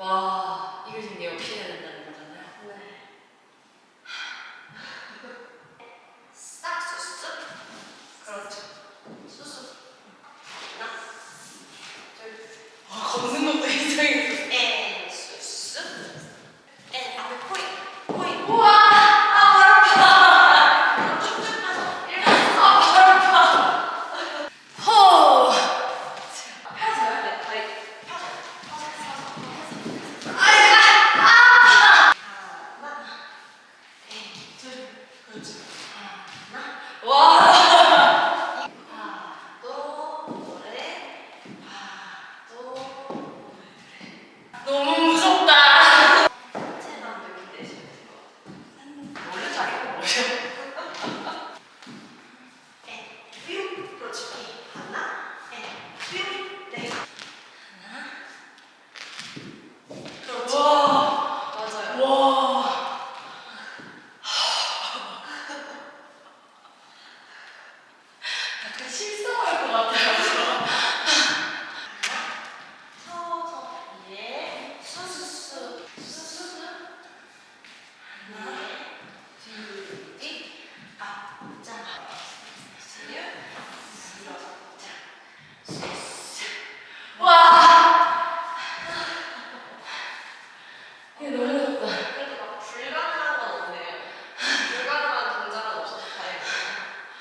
와, 이걸 지금 내가 어떻게 해야 된다.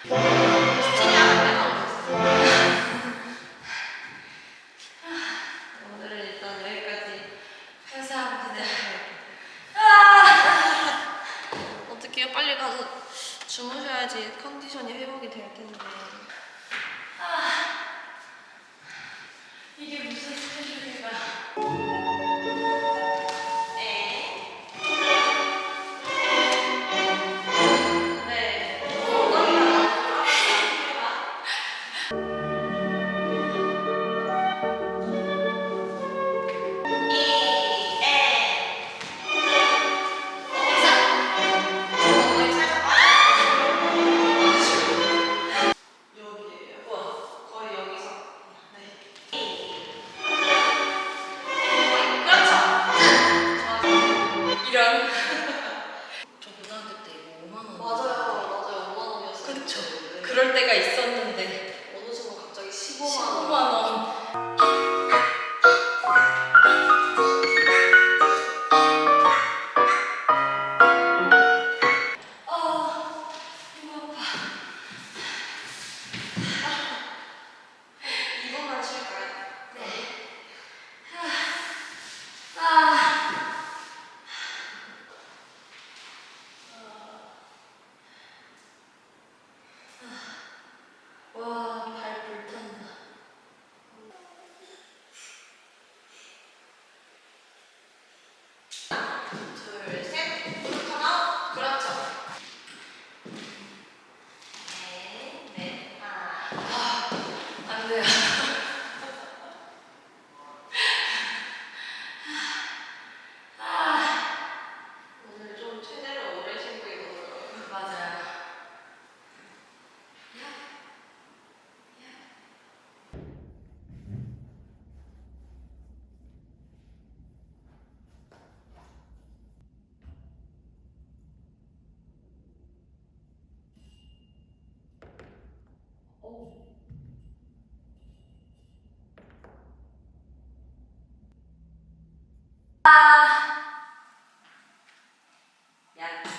you. Yeah.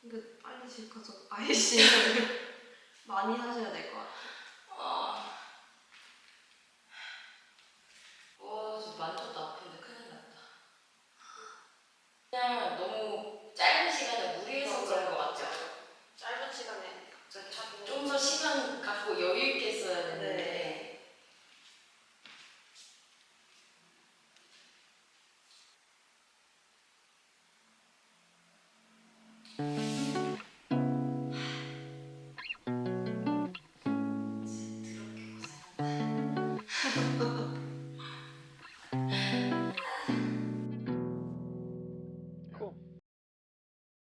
근데 빨리 집 가서 아이씨를 많이 하셔야 될 것 같아요. 아. 와, 지금 만족도 아픈데 큰일 났다. 그냥 너무 짧은 시간에 무리해서 그런 것 같죠? 짧은 시간에 갑자기 하는 좀 더 시간 갖고 여유 있게 써야 되는데. 네.